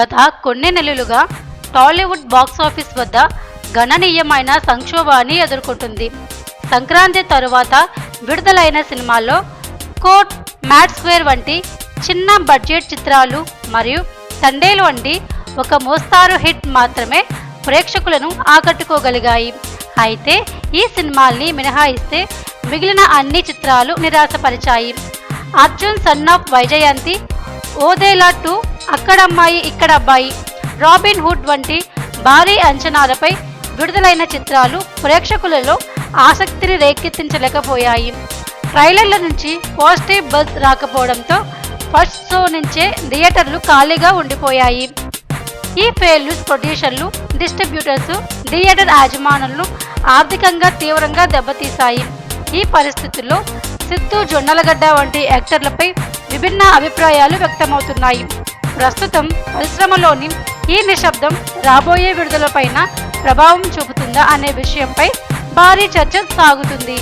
గత కొన్ని నెలలుగా టాలీవుడ్ బాక్సాఫీస్ వద్ద గణనీయమైన సంక్షోభాన్ని ఎదుర్కొంటుంది. సంక్రాంతి తరువాత విడుదలైన సినిమాల్లో కోట్ మ్యాట్స్వేర్ వంటి చిన్న బడ్జెట్ చిత్రాలు మరియు సండేలు వంటి ఒక మోస్తారు హిట్ మాత్రమే ప్రేక్షకులను ఆకట్టుకోగలిగాయి. అయితే ఈ సినిమాల్ని మినహాయిస్తే మిగిలిన అన్ని చిత్రాలు నిరాశపరిచాయి. Arjun son of Vyjayanthi Odela two Akkadammayi Ikkada Abbayi Robin hood వంటి భారీ అంచనాలపై విడుదలైన చిత్రాలు ప్రేక్షకులలో ఆసక్తిని రేకెత్తించలేకపోయాయి. ట్రైలర్ల నుంచి పాజిటివ్ బజ్ రాకపోవడంతో ఫస్ట్ షో నుంచే థియేటర్లు ఖాళీగా ఉండిపోయాయి. ఈ ఫెయిల్యూస్ ప్రొడ్యూసర్లు డిస్ట్రిబ్యూటర్స్ థియేటర్ యాజమానులను ఆర్థికంగా తీవ్రంగా దెబ్బతీశాయి. ఈ పరిస్థితుల్లో సిద్ధు జొన్నలగడ్డ వంటి యాక్టర్లపై విభిన్న అభిప్రాయాలు వ్యక్తమవుతున్నాయి. ప్రస్తుతం పరిశ్రమలోని ఈ నిశ్శబ్దం రాబోయే విడుదలపైన ప్రభావం చూపుతుందా అనే విషయంపై భారీ చర్చ సాగుతుంది.